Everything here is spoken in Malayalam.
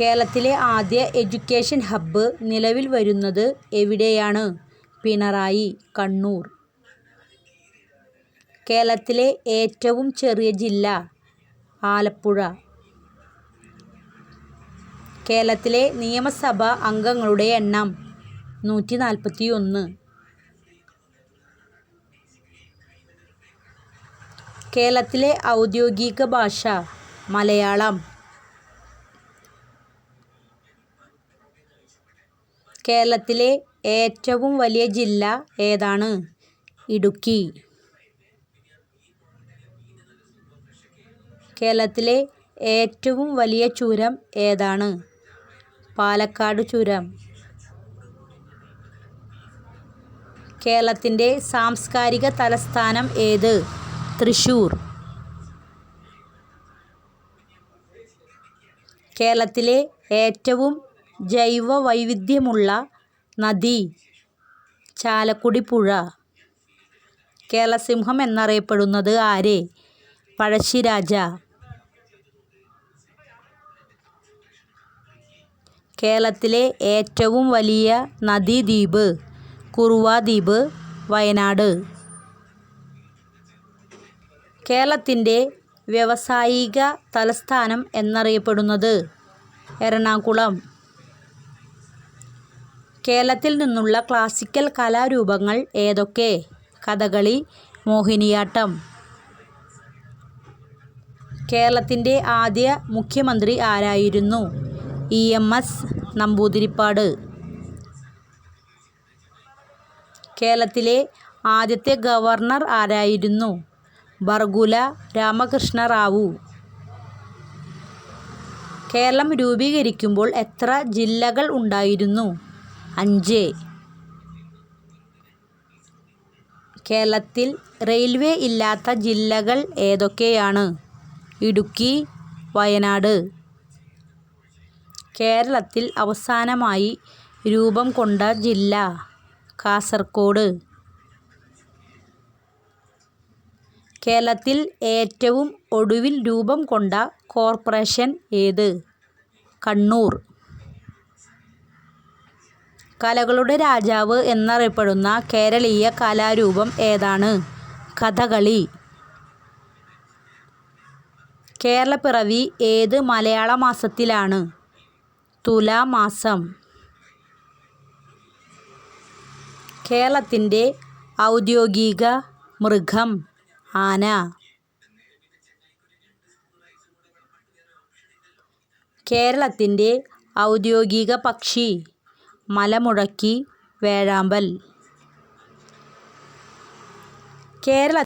കേരളത്തിലെ ആദ്യ എഡ്യൂക്കേഷൻ ഹബ്ബ് നിലവിൽ വരുന്നത് എവിടെയാണ്? പിണറായി കണ്ണൂർ. കേരളത്തിലെ ഏറ്റവും ചെറിയ ജില്ല ആലപ്പുഴ. കേരളത്തിലെ നിയമസഭാ അംഗങ്ങളുടെ എണ്ണം നൂറ്റി നാൽപ്പത്തി ഒന്ന് കേരളത്തിലെ ഔദ്യോഗിക ഭാഷ മലയാളം. കേരളത്തിലെ ഏറ്റവും വലിയ ജില്ല ഏതാണ്? ഇടുക്കി. കേരളത്തിലെ ഏറ്റവും വലിയ ചുരം ഏതാണ്? പാലക്കാട് ചുരം. കേരളത്തിന്റെ സാംസ്കാരിക തലസ്ഥാനം ഏത്? തൃശ്ശൂർ. കേരളത്തിലെ ഏറ്റവും ജൈവ വൈവിധ്യമുള്ള നദി ചാലക്കുടി പുഴ കേരളസിംഹം എന്നറിയപ്പെടുന്നത് ആരെ? പഴശ്ശിരാജ. കേരളത്തിലെ ഏറ്റവും വലിയ നദീദ്വീപ് കുറുവ ദ്വീപ് വയനാട്. കേരളത്തിന്റെ വ്യവസായിക തലസ്ഥാനം എന്നറിയപ്പെടുന്നത് എറണാകുളം. കേരളത്തിൽ നിന്നുള്ള ക്ലാസിക്കൽ കലാരൂപങ്ങൾ ഏതൊക്കെ? കഥകളി മോഹിനിയാട്ടം. കേരളത്തിന്റെ ആദ്യ മുഖ്യമന്ത്രി ആരായിരുന്നു? E M S Namboodiripad. കേരളത്തിലെ ആദ്യത്തെ ഗവർണർ ആരായിരുന്നു? ബർഗുല രാമകൃഷ്ണ റാവു. കേരളം രൂപീകരിക്കുമ്പോൾ എത്ര ജില്ലകൾ ഉണ്ടായിരുന്നു? അഞ്ച്. കേരളത്തിൽ റെയിൽവേ ഇല്ലാത്ത ജില്ലകൾ ഏതൊക്കെയാണ്? ഇടുക്കി വയനാട്. കേരളത്തിൽ അവസാനമായി രൂപം കൊണ്ട ജില്ല കാസർഗോഡ് കേരളത്തിൽ ഏറ്റവും ഒടുവിൽ രൂപം കൊണ്ട കോർപ്പറേഷൻ ഏത്? കണ്ണൂർ. കലകളുടെ രാജാവ് എന്നറിയപ്പെടുന്ന കേരളീയ കലാരൂപം ഏതാണ്? കഥകളി. കേരളപ്പിറവി ഏത് മലയാള മാസത്തിലാണ്? തുലാമാസം. കേരളത്തിന്റെ ഔദ്യോഗിക മൃഗം ആന. കേരളത്തിന്റെ ഔദ്യോഗിക പക്ഷി. മലമുഴക്കി വേഴാമ്പൽ. കേരള